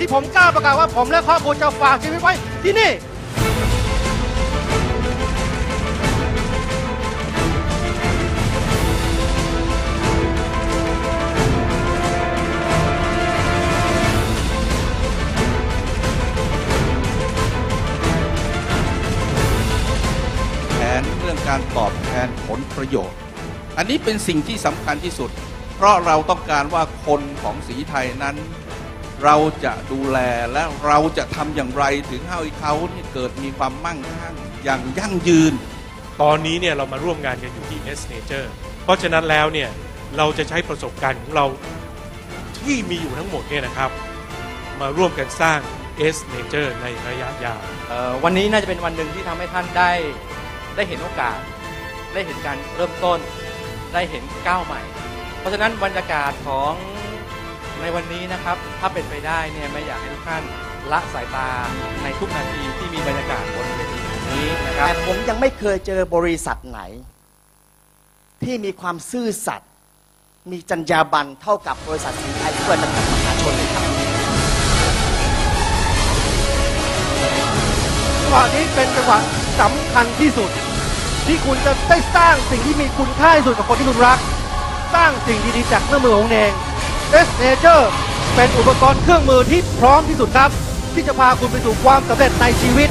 ที่ผมกล้าประกาศว่าผมและครอบครัวจะฝากชีวิตไว้ที่นี่ แผนเรื่องการตอบแทนผลประโยชน์ อันนี้เป็นสิ่งที่สำคัญที่สุด เพราะเราต้องการว่าคนของสีไทยนั้น เราจะดูแลและเราจะทำอย่างไรถึงให้เขาเนี่ยเกิดมีความมั่งคั่งอย่างยั่งยืน ตอนนี้เนี่ยเรามาร่วมงานกันอยู่ที่ S Nature เพราะฉะนั้นแล้วเนี่ยเราจะใช้ประสบการณ์ของเราที่มีอยู่ทั้งหมดเนี่ยนะครับ มาร่วมกันสร้าง S Nature ในระยะยาวเอ่อวันนี้น่าจะเป็นวันหนึ่งที่ทำให้ท่านได้ได้เห็นโอกาส ได้เห็นการเริ่มต้น ได้เห็นก้าวใหม่ เพราะฉะนั้นบรรยากาศของ ในวันนี้นะครับ ถ้าเป็นไปได้เนี่ยไม่อยากให้ทุกท่านละสายตาในทุกนาทีที่มีบรรยากาศบนเวทีนี้นะครับแต่ผมยังไม่เคยเจอบริษัทไหน ที่มีความซื่อสัตย์มีจรรยาบรรณเท่ากับบริษัทสีไทยเพื่อจำกัดมหาชนเลยครับจังหวะนี้เป็นจังหวะสำคัญที่สุด ที่คุณจะได้สร้างสิ่งที่มีคุณค่าที่สุดกับคนที่คุณรัก สร้างสิ่งดีๆจากเครื่องมือของคุณเอง S Nature เป็นอุปกรณ์เครื่องมือที่พร้อมที่สุดครับ ที่จะพาคุณไปสู่ความสำเร็จในชีวิต